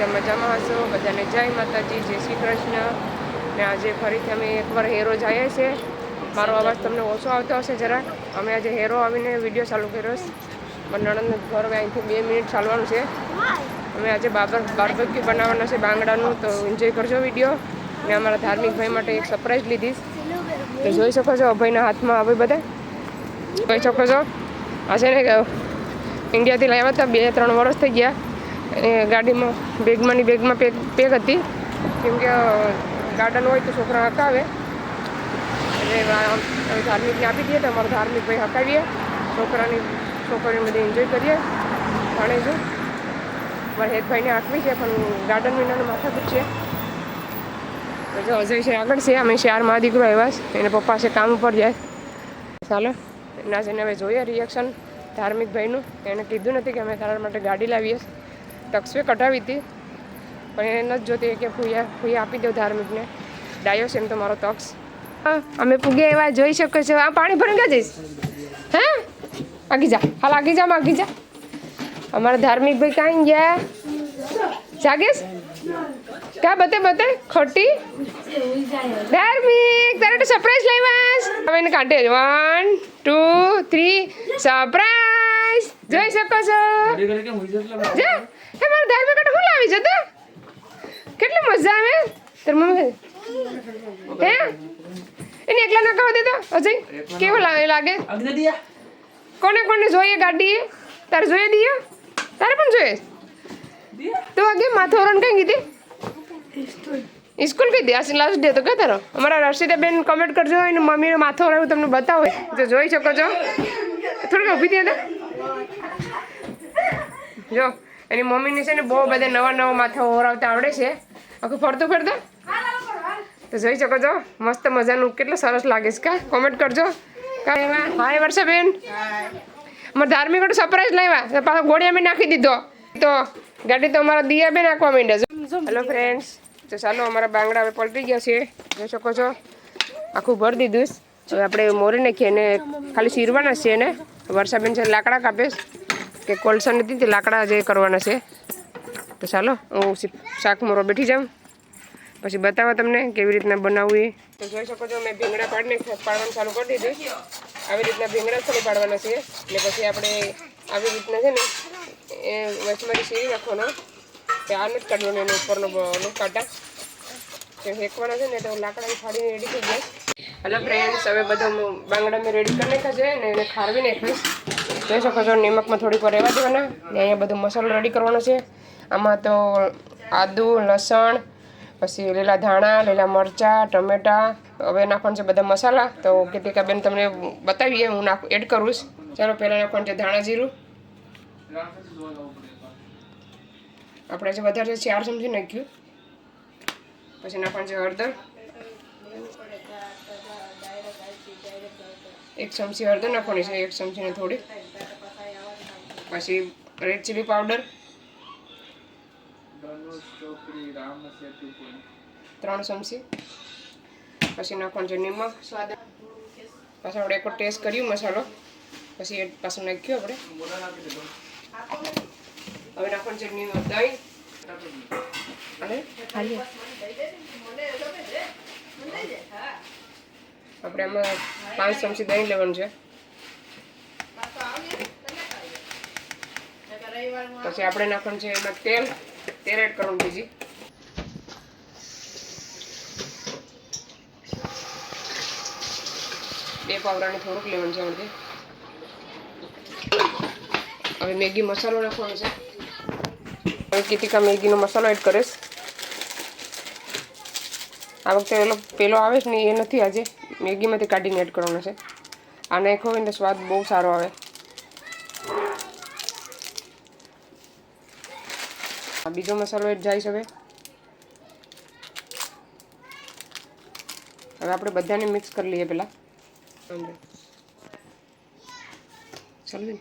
બધા મજામાં હશો? બધાને જય માતાજી, જય શ્રી કૃષ્ણ. ને આજે ફરીથી અમે એકવાર હેરો જઈએ છીએ મારો અવાજ તમને ઓછો આવતો હશે જરાક. અમે આજે હેરો આવીને વીડિયો ચાલુ કર્યો છે. મારા નણંદનું ઘર હવે અહીંથી બે મિનિટ ચાલવાનું છે. અમે આજે બાબર, બારબક્યુ બનાવવાના છે બાંગડાનું, તો એન્જોય કરજો વીડિયો. ને અમારા ધાર્મિક ભાઈ માટે એક સરપ્રાઈઝ લીધી તો જોઈ શકો છો અભયના હાથમાં આવે બધા? જોઈ શકો છો? આ છે ને ઇન્ડિયાથી લાવ્યા હતા બે ત્રણ વર્ષ થઈ ગયા. અને ગાડીમાં બેગમાંની બેગમાં પેક પેક હતી. કેમ કે ગાર્ડન હોય તો છોકરા હકાવે. એટલે ધાર્મિકને આપી દઈએ તો અમારો ધાર્મિક ભાઈ હકાવીએ. છોકરાની, છોકરીને બધી એન્જોય કરીએ. ભણીશું મારા હેતભાઈને આપવી છે, પણ ગાર્ડન વિનાનું માથા છે. જો અજય છે આગળ છે, અમે શહેરમાં દીકરો આવ્યા છે. એને પપ્પા છે, કામ ઉપર જાય. ચાલો એના જઈને હવે જોઈએ રિએક્શન ધાર્મિક ભાઈનું. એણે કીધું નથી કે અમે તારા માટે ગાડી લાવીએ. ટક્સવે કઢાવી હતી. પણ એ નથી જોતી કે ફૂયા ફૂયા આપી દો ધાર્મિકને. ડાયો છે એમ તો મારો તક્ષ અમે પૂગ્યા એવા જોઈ શકો છો આ પાણી ભરીને ક્યાં જઈશ હે? આગી જા. હાલ આગી જા આગી જા. અમારા ધાર્મિક ભાઈ કાંઈ ગયા? જાગેશ કા બતે બતે? ખોટી? ધાર્મિક તારે તો સરપ્રાઈઝ લાવ્યાસ હવે એને કાઢે. વન ટુ થ્રી સરપ્રાઈઝ જોઈ શકો છો. જો. એ મારા ધાર્મિક કાઢે હું લાવી જતો તો? કેટલી મજા આવે. તાર મમ્મી હે? એને એકલા ના કહો દેતો અજય કેવો લાગે લાગે? કોને કોને જોઈએ ગાડી તારે જોઈએ દિયો? તારે પણ જોઈએ? તો આગે માથોરણ કઈ કીધી? સ્કૂલ. કઈ દે લાસ્ટ ડે તો કે તારો? અમારા બેન કમેન્ટ કરજો એને મમ્મીનો માથો હરાવું તમને બતાવો. તો જોઈ શકો છો. થોડીક ઊભી થયા જો. એની મમ્મીને છે ને બહુ બધા નવા નવા માથા ઓરાવતા આવડે છે. આખું ફરતું ફરતું? તો જોઈ શકો છો, મસ્ત મજાનું કેટલું સરસ લાગે છે. કા કોમેન્ટ કરજો. હાય વર્ષાબેન. અમારે ધાર્મિક સરપ્રાઈઝ લાવ્યા. પાછા ગોળિયા મેં નાખી દીધો. તો ગાડી તો અમારા દિયા બેન નાખવા માંડ્યા હેલો ફ્રેન્ડ્સ તો ચાલો, અમારા બાંગડા હવે પલટી ગયા છે. જોઈ શકો છો. આખું ભરી દીધું. હવે આપણે મોરી નાખીએ અને ખાલી સીરવાના છીએ ને. વર્ષાબેન છે લાકડા કાપે છે. કે કોલસા નથી લાકડા જે કરવાના છે. તો ચાલો, હું શાક મોરો બેઠી જાઉં. પછી બતાવો તમને કેવી રીતના બનાવવું એ. તો જોઈ શકો છો, મેં ભીંગડા પાડીને પાડવાનું ચાલુ કરી દીધું. આવી રીતના ભીંગડા થોડી પાડવાના છે. ને પછી આપણે આવી રીતના છે ને, એ વચમાંથી સીવી નાખવાનો કે આનો જ કાઢવાનો, એનો ઉપરનો કાંટા. કે હેકવાના છે ને તો લાકડા ફાડીને રેડી થઈ જાય હેલો ફ્રેન્ડ્સ હવે બધા બાંગડા મેં રેડી કરી નાખ્યા છે ને, એને ખારવી નાખીશ. જોઈ શકો નિમકમાં થોડીક વાર રહેવા દેવાના ને અહીંયા બધો મસાલો રેડી કરવાનો છે. આમાં તો આદુ, લસણ, પછી લીલા ધાણા, લીલા મરચાં, ટમેટા, હવે નાખવાનું છે બધા મસાલા. તો કીર્તિકા બેન તમને બતાવીએ, હું નાખ એડ કરું છું. ચાલો, પહેલાં નાખવાનું છે ધાણા જીરું. આપણે જે વધારે ચાર ચમચી નાખ્યું. પછી નાખવાનું છે હળદર. એક ચમચી હળદર નાખવાની છે, એક ચમચીને થોડી પછી રેડ ચીલી પાવડર ત્રણ ચમચી. પછી નાખવાનું છે નિમક. સ્વાદ. પાછું આપણે એક ટેસ્ટ કર્યું મસાલો. પછી એ પાછું નાખ્યું આપણે. હવે નાખવાનું છે નિમક દહીં. અને આપણે એમાં પાંચ ચમચી દહીં લેવાનું છે. પછી આપણે નાખવાનું છે એમાં તેલ તેલ એડ કરવાનું બીજી. બે પાવરાને થોડુંક લેવાનું છે અડધી હવે મેગી મસાલો નાખવાનો છે. હવે કીતિકા મેગીનો મસાલો એડ કરીશ. આ વખતે પેલો પેલો આવે છે ને એ નથી આજે. મેગીમાંથી કાઢીને એડ કરવાનો છે. આ નાખો એટલે સ્વાદ બહુ સારો આવે. બીજો મસાલો એડ જાય છે હવે. આપણે બધાને મિક્સ કરી લઈએ પહેલાં ચાલુ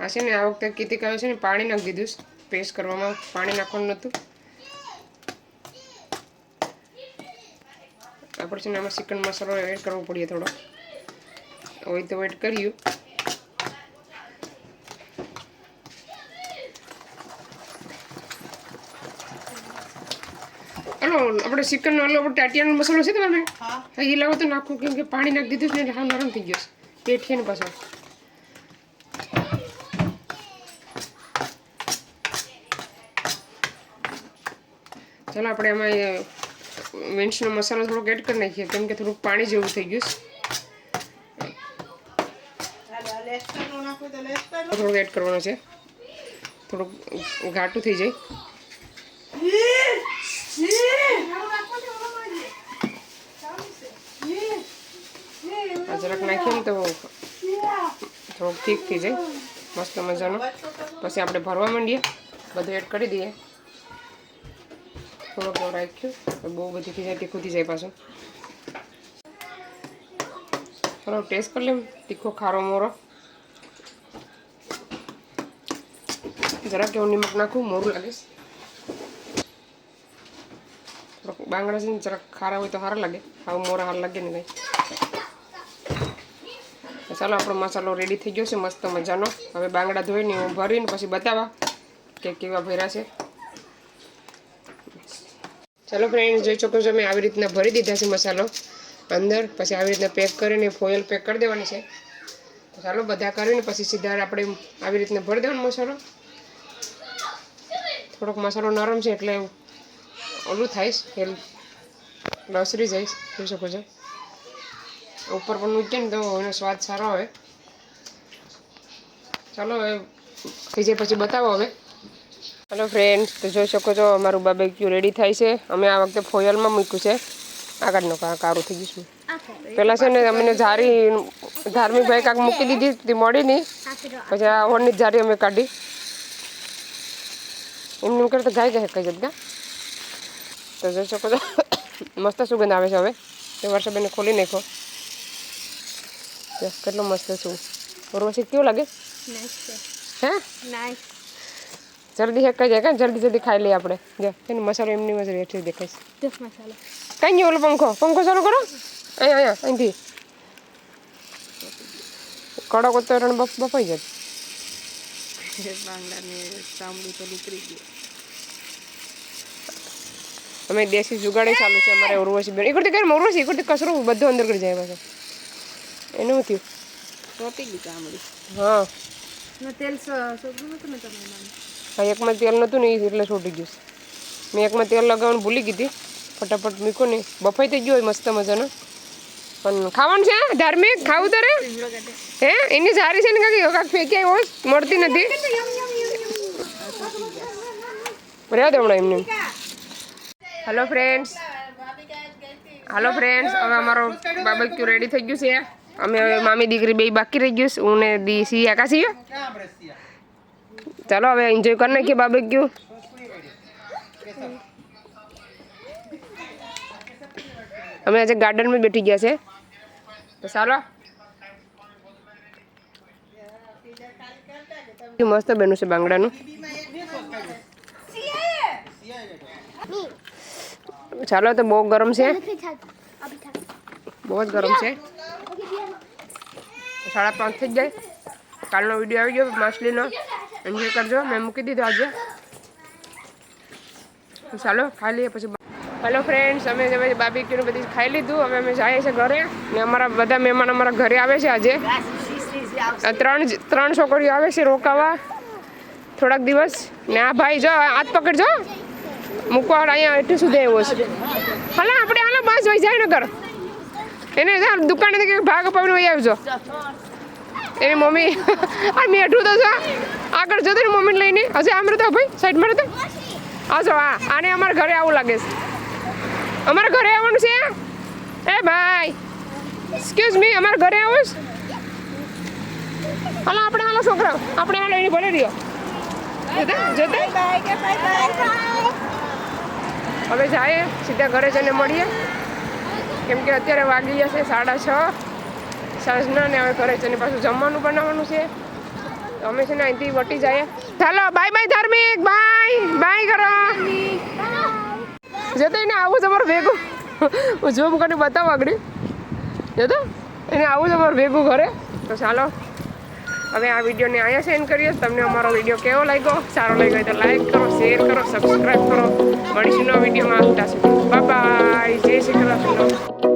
આ છે ને આ વખતે કીતિકાએ છે ને પાણી નાખી દીધું પેસ્ટ કરવામાં પાણી નાખવાનું નહોતું. આપણે છે ને આમાં ચિકન મસાલો એડ કરવો પડે થોડો. હોય તો એડ કર્યું. ચાલો આપણે ચિકન ઓલો આપણે ટાટિયાનો મસાલો છે તમારે હા. હા એ લાવો તો નાખું કેમ કે પાણી નાખી દીધું છે ને એટલે નરમ થઈ ગયો છે. પેટ ને પાછો ચાલો આપણે એમાં મિન્સનો મસાલો થોડોક એડ કરી નાખીએ કેમ કે થોડુંક પાણી જેવું થઈ ગયું છે. થોડુંક એડ કરવાનો છે. થોડુંક ઘાટું થઈ જાય. આ જરાક નાખીએ ને તો થોડુંક ઠીક થઈ જાય. મસ્ત મજાનો. પછી આપણે ભરવા માંડીએ. બધું એડ કરી દઈએ. થોડોક રાખ્યું. બહુ બધી જાય તીખું થઈ જાય પાછું. થોડો ટેસ્ટ કરી લેમ. તીખો ખારો મોરો. જરાક એવું નિમક નાખું? મોરું લાગે બાંગડા છે ને જરાક ખારા હોય તો સારા લાગે આવું મોરા સારા લાગે ને કંઈ ચાલો આપણો મસાલો રેડી થઈ ગયો છે મસ્ત મજાનો હવે બાંગડા ધોઈને હું ભરીને પછી બતાવવા કે કેવા ભર્યા છે. ચાલો ફ્રેન્ડ જોઈ શકો છો, મેં આવી રીતના ભરી દીધા છે મસાલો. અંદર પછી આવી રીતના પેક કરીને ફોઇલ પેક કરી દેવાની છે. ચાલો, બધા કરીને પછી સીધા આપણે આવી રીતના ભરી દેવાનો મસાલો. થોડોક મસાલો નરમ છે એટલે ઓલું થાય હેલ નર્સરી જઈશ જોઈ શકો છો. ઉપર પણ મૂકીએ ને તો એનો સ્વાદ સારો આવે. ચાલો હવે થઈ જાય પછી બતાવો હવે. હલો ફ્રેન્ડ્સ તો જોઈ શકો છો અમારું બાબેક્યુ રેડી થાય છે. અમે આ વખતે ફોયલમાં મૂક્યું છે. આગળનું કારું થઈ ગયું છે પહેલાં છે ને અમને જારી, ધાર્મિક ભાઈ કાંક મૂકી દીધી, તે મળી નહીં. પછી આ ઓળની જ જારી અમે કાઢી. એમને કરતા ગાય જાય કઈ જગ્યા તો જોઈ શકો છો. મસ્ત સુગંધ આવે છે હવે. તે વર્ષે બેને ખોલી નાખો જો, કેટલો મસ્ત છું ઉર્વશી કેવું લાગે? હે? જલ્દી હેકાઈ જાય કાં? જલ્દી જલ્દી ખાઈ લઈએ આપણે. જો એનો મસાલો એમની મજા રેઠી દેખાય છે. કઈ નહીં ઓલો પંખો. પંખો ચાલુ કરો. અહીંયા અહીંયા અહીંથી. કડક હતો રણ બફ બફાઈ જાય. બાંગડાને ચામડી તો નીકળી ગઈ અમે દેશી જુગાડી ચાલુ છે અમારે ઉર્વશી બેન. એકડતી કરી ઉર્વશી એકડતી કસરું બધું અંદર કરી જાય પાછો. એનું શું થયું? ચોટી ગઈ કામડી હા. તેલ સોગું નતું ને તમે હા એકમાં તેલ નહોતું ને એ એટલે છોટી ગયું મેં એકમાં તેલ લગાવવાનું ભૂલી ગઈ હતી. ફટાફટ મૂક્યું ને. બફાઈ થઈ ગયો હોય મસ્ત મજાનો. પણ ખાવાનું છે ધાર્મિક? ખાવું તારે? હે? એની સારી છે ને કાંઈ કાંઈક ફેંક્યા હોય મળતી નથી. રહ્યા દે હમણાં એમને. હેલો ફ્રેન્ડ્સ હાલો ફ્રેન્ડ્સ હવે અમારો બાબક્યુ રેડી થઈ ગયું છે. અમે હવે મામી દીકરી બે બાકી રહી ગયું. હું ને દી સી આકાશી. ચાલો, હવે એન્જોય કરી નાખીએ બાબક્યુ અમે આજે ગાર્ડનમાં બેઠી ગયા છે. તો ચાલો. મસ્ત બન્યું છે બાંગડાનું. ચાલો તો બહુ ગરમ છે. બહુ જ ગરમ છે. સાડા પાંચ થઈ જાય. કાલનો વીડિયો આવી ગયો માછલીનો. એન્જોય કરજો. મેં મૂકી દીધો આજે. ચાલો ખાઈ લઈએ પછી. હેલો ફ્રેન્ડ્સ અમે હવે બાબીક્યુને બધી ખાઈ લીધું. હવે અમે જઈએ છીએ ઘરે. ને અમારા બધા મહેમાન અમારા ઘરે આવે છે આજે. ત્રણ ત્રણ છોકરીઓ આવે છે રોકાવા. થોડાક દિવસ. ને આ ભાઈ જો હાથ પકડજો. મૂકવા અહીંયા એટલું સુધી આવ્યો છે. હાલો, આપણે હાલો, બસ, ભાઈ જાય નગર એને જા, દુકાને ભાગ અપાવીને વહી આવજો. એની મમ્મી, આ મેઠું તો છે. આગળ જતો ને મમ્મીને લઈને. હજી આમ રહેતો ભાઈ, સાઈડમાં રહેતો? આવજો હા આને અમારા ઘરે આવું લાગે છે. અમારા ઘરે આવવાનું છે? એ ભાઈ એક્સક્યુઝ મી અમારા ઘરે આવું હાલો, આપણે હાલો છોકરા આપણે હાલો, એની ભલે રહ્યો. જતા જતા. હવે જાય સીધા ઘરે જઈને મળીએ. કેમ કે અત્યારે વાગી જશે સાડા છ. સાંજના ને હવે ઘરે જઈને પાછું જમવાનું બનાવવાનું છે. તો અમે છે ને અહીંથી વટી જાય ચાલો bye bye Dharmik bye bye કરો. જતો એને આવું તમારું ભેગું હું જોબ કરીને બતાવું આગળ. જતો એને આવું તમારું ભેગું ઘરે. તો ચાલો. હવે આ વિડીયોને અહીંયા સેન્ડ કરીએ. તમને અમારો વીડિયો કેવો લાગ્યો? સારો લાગ્યો તો લાઈક કરો શેર કરો સબસ્ક્રાઈબ કરો. મળીશું નવા વિડીયોમાં. આવતા છે બાય જય શ્રી કૃષ્ણ.